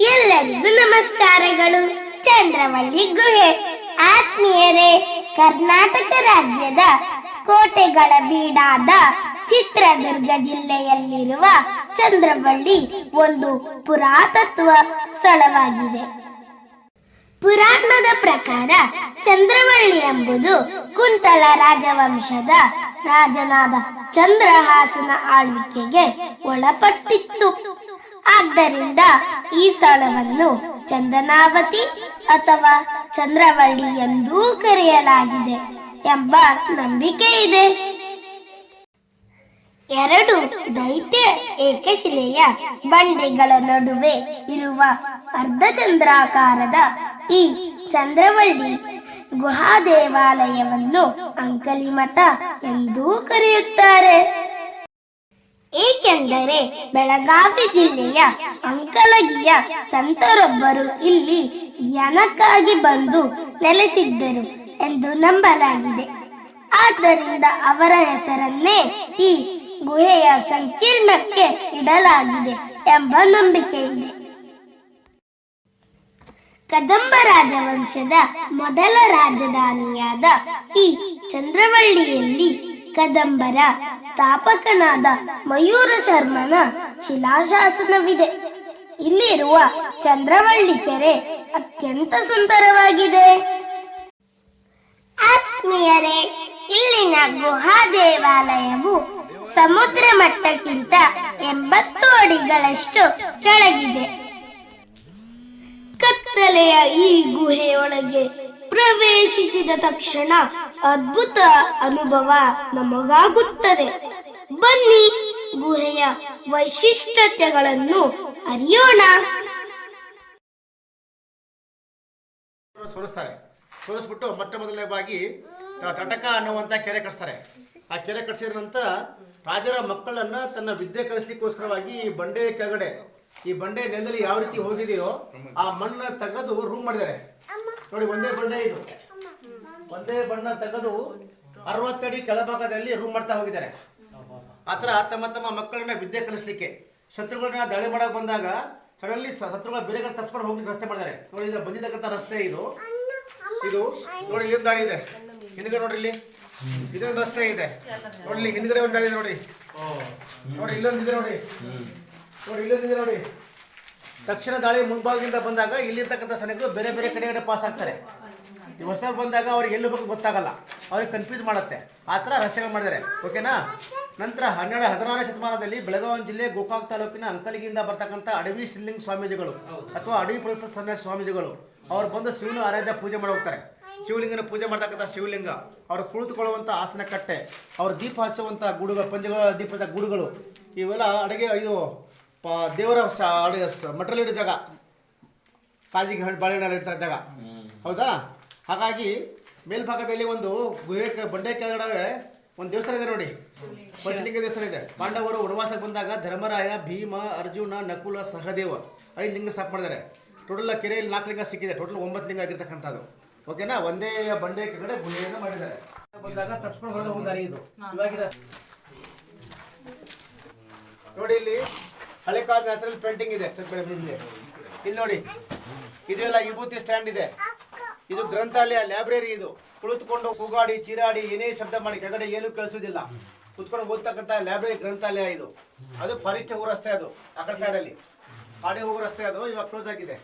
ಎಲ್ಲರಿಗೂ ನಮಸ್ಕಾರಗಳು. ಚಂದ್ರವಳ್ಳಿ ಗುಹೆ. ಆತ್ಮೀಯರೇ, ಕರ್ನಾಟಕ ರಾಜ್ಯದ ಕೋಟೆಗಳ ಬೀಡಾದ ಚಿತ್ರದುರ್ಗ ಜಿಲ್ಲೆಯಲ್ಲಿರುವ ಚಂದ್ರವಳ್ಳಿ ಒಂದು ಪುರಾತತ್ವ ಸ್ಥಳವಾಗಿದೆ. ಪುರಾಣದ ಪ್ರಕಾರ ಚಂದ್ರವಳ್ಳಿ ಎಂಬುದು ಕುಂತಳ ರಾಜವಂಶದ ರಾಜನಾದ ಚಂದ್ರಹಾಸನ ಆಳ್ವಿಕೆಗೆ ಒಳಪಟ್ಟಿತ್ತು. ಆದ್ದರಿಂದ ಈ ಸ್ಥಳವನ್ನು ಚಂದನಾವತಿ ಅಥವಾ ಚಂದ್ರವಳ್ಳಿ ಎಂದೂ ಕರೆಯಲಾಗಿದೆ ಎಂಬ ನಂಬಿಕೆ ಇದೆ. ಎರಡು ದೈತ್ಯ ಏಕಶಿಲೆಯ ಬಂಡೆಗಳ ನಡುವೆ ಇರುವ ಅರ್ಧಚಂದ್ರಾಕಾರದ ಈ ಚಂದ್ರವಳ್ಳಿ ಗುಹಾ ದೇವಾಲಯವನ್ನು ಅಂಕಲಿಮಠ ಎಂದೂ ಕರೆಯುತ್ತಾರೆ. ಏಕೆಂದರೆ ಬೆಳಗಾವಿ ಜಿಲ್ಲೆಯ ಅಂಕಲಗಿಯ ಸಂತರೊಬ್ಬರು ಇಲ್ಲಿ ಧ್ಯಾನಕ್ಕಾಗಿ ಬಂದು ನೆಲೆಸಿದ್ದರು ಎಂದು ನಂಬಲಾಗಿದೆ. ಆದ್ದರಿಂದ ಅವರ ಹೆಸರನ್ನೇ ಈ ಗುಹೆಯ ಸಂಕೀರ್ಣಕ್ಕೆ ಇಡಲಾಗಿದೆ ಎಂಬ ನಂಬಿಕೆ ಇದೆ. ಕದಂಬ ರಾಜವಂಶದ ಮೊದಲ ರಾಜಧಾನಿಯಾದ ಈ ಚಂದ್ರವಳ್ಳಿಯಲ್ಲಿ ಕದಂಬರ ಸ್ಥಾಪಕನಾದ ಮಯೂರ ಶರ್ಮನ ಶಿಲಾಶಾಸನವಿದೆ. ಇಲ್ಲಿರುವ ಚಂದ್ರವಳ್ಳಿ ಕೆರೆ ಅತ್ಯಂತ ಸುಂದರವಾಗಿದೆ. ಆತ್ಮೀಯರೇ, ಇಲ್ಲಿನ ಗುಹಾ ದೇವಾಲಯವು ಸಮುದ್ರ ಮಟ್ಟಕ್ಕಿಂತ ಎಂಬತ್ತು ಅಡಿಗಳಷ್ಟು ಕೆಳಗಿದೆ. ಕತ್ತಲೆಯ ಈ ಗುಹೆಯೊಳಗೆ ಪ್ರವೇಶಿಸಿದ ತಕ್ಷಣ ಅದ್ಭುತ ಅನುಭವ ನಮಗಾಗುತ್ತದೆ. ಬನ್ನಿ ಗುಹೆಯ ವೈಶಿಷ್ಟ್ಯತೆಗಳನ್ನು ಅರಿಯೋಣ. ಸೋರಿಸ್ತಾರೆ ಸೋರಿಸ್ಬಿಟ್ಟು ಮೊಟ್ಟ ಮೊದಲನೇವಾಗಿ ತಟಕ ಅನ್ನುವಂತ ಕೆರೆ ಕಟ್ಸ್ತಾರೆ. ಆ ಕೆರೆ ಕಟ್ಸಿದ ನಂತರ ರಾಜರ ಮಕ್ಕಳನ್ನ ತನ್ನ ವಿದ್ಯೆ ಕಲಿಸಲಿಕ್ಕೋಸ್ಕರವಾಗಿ ಈ ಬಂಡೆ ಕೆಳಗಡೆ, ಈ ಬಂಡೆ ನೆಲದಲ್ಲಿ ಯಾವ ರೀತಿ ಹೋಗಿದೆಯೋ ಆ ಮಣ್ಣು ತೆಗೆದು ರೂಮ್ ಮಾಡಿದ್ದಾರೆ. ನೋಡಿ, ಒಂದೇ ಬಂಡೆ ಇದು. ಒಂದೇ ಬಣ್ಣ ತೆಗೆದು ಅರವತ್ತಡಿ ಕೆಳಭಾಗದಲ್ಲಿ ರೂಮ್ ಮಾಡ್ತಾ ಹೋಗಿದ್ದಾರೆ. ಆತರ ತಮ್ಮ ತಮ್ಮ ಮಕ್ಕಳನ್ನ ವಿದ್ಯೆ ಕಲಿಸ್ಲಿಕ್ಕೆ. ಶತ್ರುಗಳನ್ನ ದಾಳಿ ಮಾಡಕ್ ಬಂದಾಗ ಸಡನ್ಲಿ ಶತ್ರುಗಳ ಬೇರೆ ಕಡೆ ತಪ್ಸ್ಕೊಂಡು ಹೋಗ್ಲಿಕ್ಕೆ ರಸ್ತೆ ಮಾಡಿದ್ದಾರೆ. ನೋಡಿ, ಇದು ಬಂದಿದ್ದಕ್ಕಂಥ ರಸ್ತೆ ಇದು. ಇದು ನೋಡಿ ಇಲ್ಲಿ ದಾರಿ ಇದೆ. ಹಿಂದ್ಗಡೆ ನೋಡ್ರಿ ಇಲ್ಲಿ. ಇದೊಂದು ರಸ್ತೆ ಇದೆ. ನೋಡಿ ಹಿಂದ್ಗಡೆ ಒಂದು ಇದೆ ನೋಡಿ. ನೋಡಿ ಇಲ್ಲೊಂದಿದೆ ನೋಡಿ. ನೋಡಿ ಇಲ್ಲೊಂದಿದೆ ನೋಡಿ. ತಕ್ಷಣ ದಾಳಿ ಮುಂಭಾಗದಿಂದ ಬಂದಾಗ ಇಲ್ಲಿರ್ತಕ್ಕಂಥ ಸೈನಿಕರು ಬೇರೆ ಬೇರೆ ಕಡೆ ಪಾಸ್ ಆಗ್ತಾರೆ. ಹೊಸದಾಗಿ ಬಂದಾಗ ಅವ್ರಿಗೆ ಎಲ್ಲಿ ಹೋಗಕ್ಕೆ ಗೊತ್ತಾಗಲ್ಲ. ಅವ್ರಿಗೆ ಕನ್ಫ್ಯೂಸ್ ಮಾಡುತ್ತೆ. ಆ ಥರ ರಸ್ತೆಗಳು ಮಾಡಿದ್ದಾರೆ ಓಕೆನಾ ನಂತರ ಹನ್ನೆರಡು ಹದಿನಾರನೇ ಶತಮಾನದಲ್ಲಿ ಬೆಳಗಾವಿ ಜಿಲ್ಲೆ ಗೋಕಾಕ್ ತಾಲೂಕಿನ ಅಂಕಲಿಗಿಂದ ಬರ್ತಕ್ಕಂಥ ಅಡವಿ ಸಿಲ್ಲಿಂಗ್ ಸ್ವಾಮೀಜಿಗಳು ಅಥವಾ ಅಡವಿ ಪ್ರೊಫೆಸರ್ ಸನ್ಯಾಸ ಸ್ವಾಮೀಜಿಗಳು. ಅವ್ರು ಬಂದು ಶಿವನ ಆರಾಧ್ಯ ಪೂಜೆ ಮಾಡಿ ಹೋಗ್ತಾರೆ ಶಿವಲಿಂಗನ ಪೂಜೆ ಮಾಡ್ತಕ್ಕಂಥ ಶಿವಲಿಂಗ. ಅವರು ಕುಳಿತುಕೊಳ್ಳುವಂಥ ಆಸನ ಕಟ್ಟೆ, ಅವ್ರ ದೀಪ ಹಚ್ಚುವಂಥ ಗುಡುಗಳು ಪಂಜಗಳ ದೀಪ ಗುಡುಗಳು. ಇವೆಲ್ಲ ಅಡುಗೆ, ಇದು, ಪ, ದೇವರ ಅಡುಗೆ ಇಡೋ ಜಾಗ. ಕಾಜಿಗೆ ಹಣ್ಣು ಬಾಳೆಹಣ್ಣು ಇಡ್ತಾರೆ ಜಾಗ. ಹೌದಾ? ಹಾಗಾಗಿ ಮೇಲ್ಭಾಗದಲ್ಲಿ ಒಂದು ಗುಹೆ ಬಂಡೆ ಕೆಳಗಡೆ ಒಂದು ದೇವಸ್ಥಾನ ಇದೆ ನೋಡಿ. ಪಂಚಲಿಂಗ ದೇವಸ್ಥಾನ ಇದೆ. ಪಾಂಡವರು ವನವಾಸಕ್ಕೆ ಬಂದಾಗ ಧರ್ಮರಾಯ ಭೀಮ ಅರ್ಜುನ ನಕುಲ ಸಹದೇವ ಐದು ಲಿಂಗ ಸ್ಥಾಪ ಮಾಡಿದ್ದಾರೆ. ಟೋಟಲ್ ಕೆರೆಯಲ್ಲಿ ನಾಲ್ಕು ಲಿಂಗ ಸಿಕ್ಕಿದೆ. ಟೋಟಲ್ ಒಂಬತ್ತು ಲಿಂಗ ಆಗಿರ್ತಕ್ಕಂಥದ್ದು. ಓಕೆನಾ? ಒಂದೇ ಬಂಡೆ ಕೆಳಗಡೆ ಗುಹೆಯನ್ನು ಮಾಡಿದ್ದಾರೆ. ಬಂದಾಗ ತಪ್ಸ್ಕೊಂಡು ಹೊರಗೆ ಹೋದಾರಿ ಇದು. ಇವಾಗಿನ ನೋಡಿ ಇಲ್ಲಿ ಹಳೆ ಕಾಲದ ನ್ಯಾಚುರಲ್ ಪೇಂಟಿಂಗ್ ಇದೆ. ಸರ್ ಇಲ್ಲಿ ಇಲ್ಲಿ ನೋಡಿ. ಇದೆಲ್ಲ ವಿಭೂತಿ ಸ್ಟ್ಯಾಂಡ್ ಇದೆ. ಇದು ಗ್ರಂಥಾಲಯ ಲೈಬ್ರರಿ ಇದು. ಕುಳಿತುಕೊಂಡು ಕೂಗಾಡಿ, ಚೀರಾಡಿ, ಏನೇ ಶಬ್ದ ಮಾಡಿ ಕೆಳಗಡೆ ಏನು ಕೇಳಿಸೋದಿಲ್ಲ ಕುತ್ಕೊಂಡು ಓದ್ತಕ್ಕಂಥ ಲೈಬ್ರರಿ ಗ್ರಂಥಾಲಯ ಇದು. ಅದು ಫಾರೆಸ್ಟ್ ಹೋಗೋ ರಸ್ತೆ ಅದು, ಆ ಕಡೆ ಸೈಡಲ್ಲಿ ಕಾಡಿ ಹೋಗೋ ರಸ್ತೆ ಅದು, ಇವಾಗ ಕ್ಲೋಸ್ ಆಗಿದೆ.